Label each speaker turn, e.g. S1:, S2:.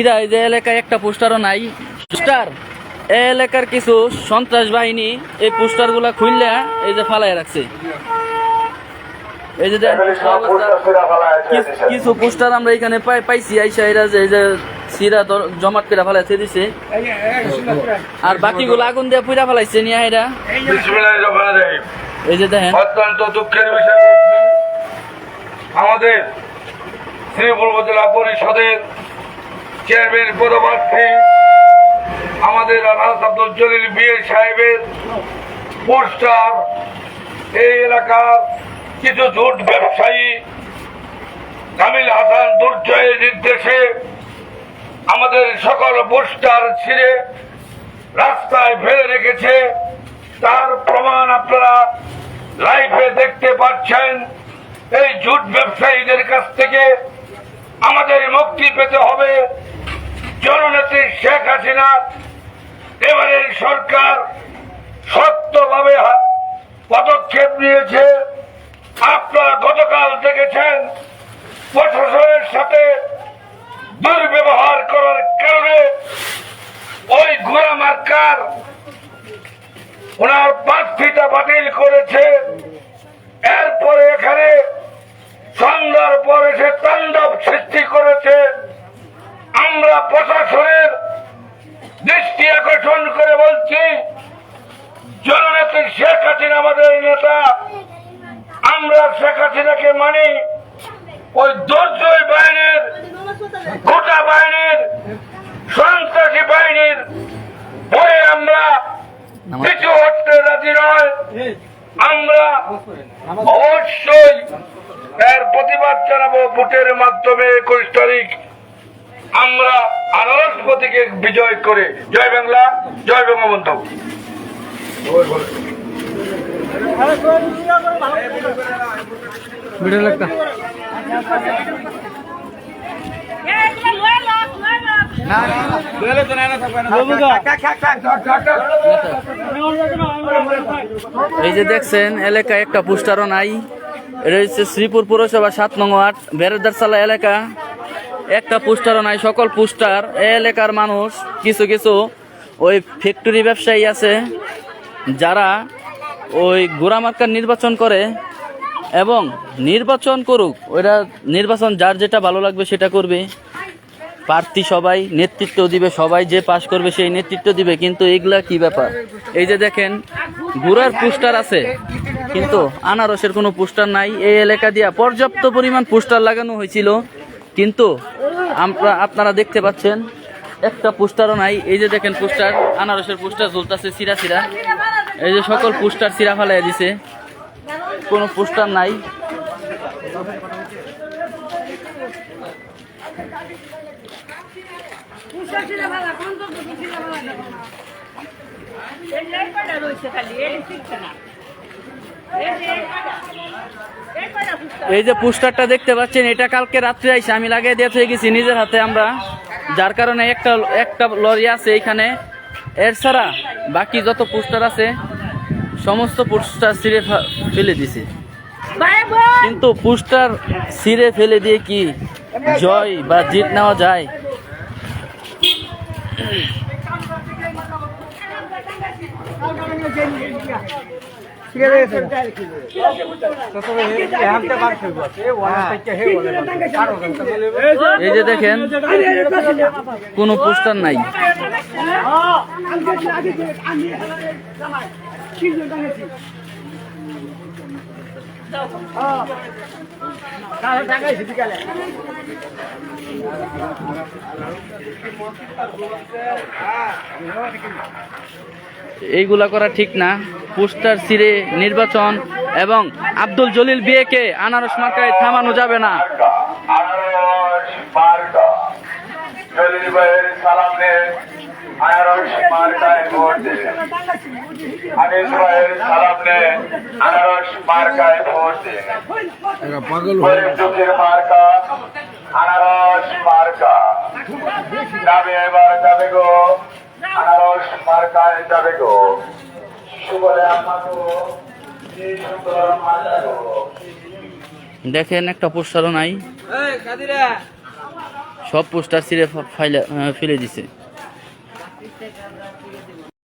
S1: ইরা এই যে এলাকায় একটা পোস্টারও নাই। পোস্টার এই এলাকার কিছু সন্ত্রাস বাহিনী এই পোস্টারগুলা খুললে এই যে ফালাই রাখছে। এই যে পোস্টার কিছু পোস্টার আমরা এখানে পাইছি আইসা এরা যে এই যে সিরা জমাট করে ফেলাইছে দিছে। আর বাকিগুলো আগুন দিয়ে পুরা ফেলাইছে নিয়ে এরা। এই যে দেখেন।
S2: অত্যন্ত দুঃখের বিষয় আমাদের শ্রীপুর জেলা পরিষদের চেয়ারম্যান পদপ্রার্থী, আমাদের আনাস আব্দুল জলিল বিয়ে সাহেবের পোস্টার, এই এলাকার কিছু জোট ব্যবসায়ী, কামিল হাসান দুর্জয়ের নির্দেশে আমাদের সকল পোস্টার ছিঁড়ে রাস্তায় ফেলে রেখেছে। তার প্রমাণ আপনারা লাইফে দেখতে পাচ্ছেন। এই জুট ব্যবসায়ীদের কাছ থেকে আমাদের মুক্তি পেতে হবে। জননেত্রী শেখ হাসিনা, এবারের সরকার সত্যভাবে পদক্ষেপ নিয়েছে। আপনারা গতকাল দেখেছেন, প্রশাসনের সাথে দুর্ব্যবহার করার কারণে ওই ঘোড়া মার্কার ওনার প্রার্থীটা বাতিল করেছে। এরপরে এখানে সন্ধ্যার পরে সে তাণ্ডব সৃষ্টি করেছে আমরা প্রশাসনের দৃষ্টি আকর্ষণ করে বলছি জননেত্রী শেখ হাসিনা আমাদের নেতা। আমরা শেখ হাসিনাকে মানি ওই দুর্জয় বাহিনীর, গোটা বাহিনীর, সন্ত্রাসী বাহিনীর। ভয়ে আমরা কিছু হতে রাজি নয়। আমরা অবশ্যই এর প্রতিবাদ জানাব ভোটের মাধ্যমে একুশ তারিখ। আমরা আনারসপতিকে বিজয় করে। জয় বাংলা, জয় বঙ্গবন্ধু।
S1: এই যে দেখছেন, এলাকায় একটা পোস্টারও নাই। এটা হচ্ছে শ্রীপুর পৌরসভা সাত নং ওয়ার্ড বেরদারসালা এলাকা। একটা পোস্টারও নাই, সকল পোস্টার। এলাকার মানুষ কিছু কিছু ওই ফ্যাক্টরি ব্যবসায়ী আছে। যারা ওই গোড়ামার্কার নির্বাচন করে এবং নির্বাচন করুক ওরা নির্বাচন যার যেটা ভালো লাগবে সেটা করবে। প্রার্থী সবাই, নেতৃত্ব দিবে, সবাই যে পাশ করবে সেই নেতৃত্ব দিবে, কিন্তু এগুলা কি ব্যাপার? এই যে দেখেন, গুড়ার পোস্টার আছে, কিন্তু আনারসের কোনো পোস্টার নাই। এই এলাকা দিয়া পর্যাপ্ত পরিমাণ পোস্টার লাগানো হয়েছিল, কিন্তু আমরা, আপনারা দেখতে পাচ্ছেন, একটা পোস্টারও নাই। এই যে দেখেন পোস্টার, আনারসের পোস্টার ঝুলতেছে সিরা সিরা এই যে সকল পোস্টার সিরা ফেলাই দিছে। কোনো পোস্টার নাই। এই যে পোস্টারটা দেখতে পাচ্ছেন, এটা কালকে রাত্রে আইসে আমি লাগিয়ে দিয়ে থেকে গেছি নিজের হাতে আমরা। যার কারণে একটা একটা লরি আছে এখানে এর ছাড়া বাকি যত পোস্টার আছে সমস্ত পোস্টার ছিঁড়ে ফা- ফেলে দিছে কিন্তু পোস্টার ছিঁড়ে ফেলে দিয়ে কি জয় বা জিত নেওয়া যায় এই যে দেখেন কোন পোস্টার নাই। এইগুলা করা ঠিক না। পোস্টার সিরে নির্বাচন এবং আব্দুল জলিল বিয়েকে আনারস মার্কায় থামানো যাবে না।
S2: জলিল ভাইয়ের সালাম মার্কায় ভোট দিন আনিস ভাইয়ের সালাম নেন আনারস মার্কায় ভোট দিন গরিব দুঃখের মার্কা আনারস মার্কা যাবে এবার যাবে গো। আনারস মার্কায় যাবে গো। গো
S1: দেখেন একটা পোস্টারও নাই সব পোস্টার ছিঁড়ে ফাইলে ফেলে দিছে।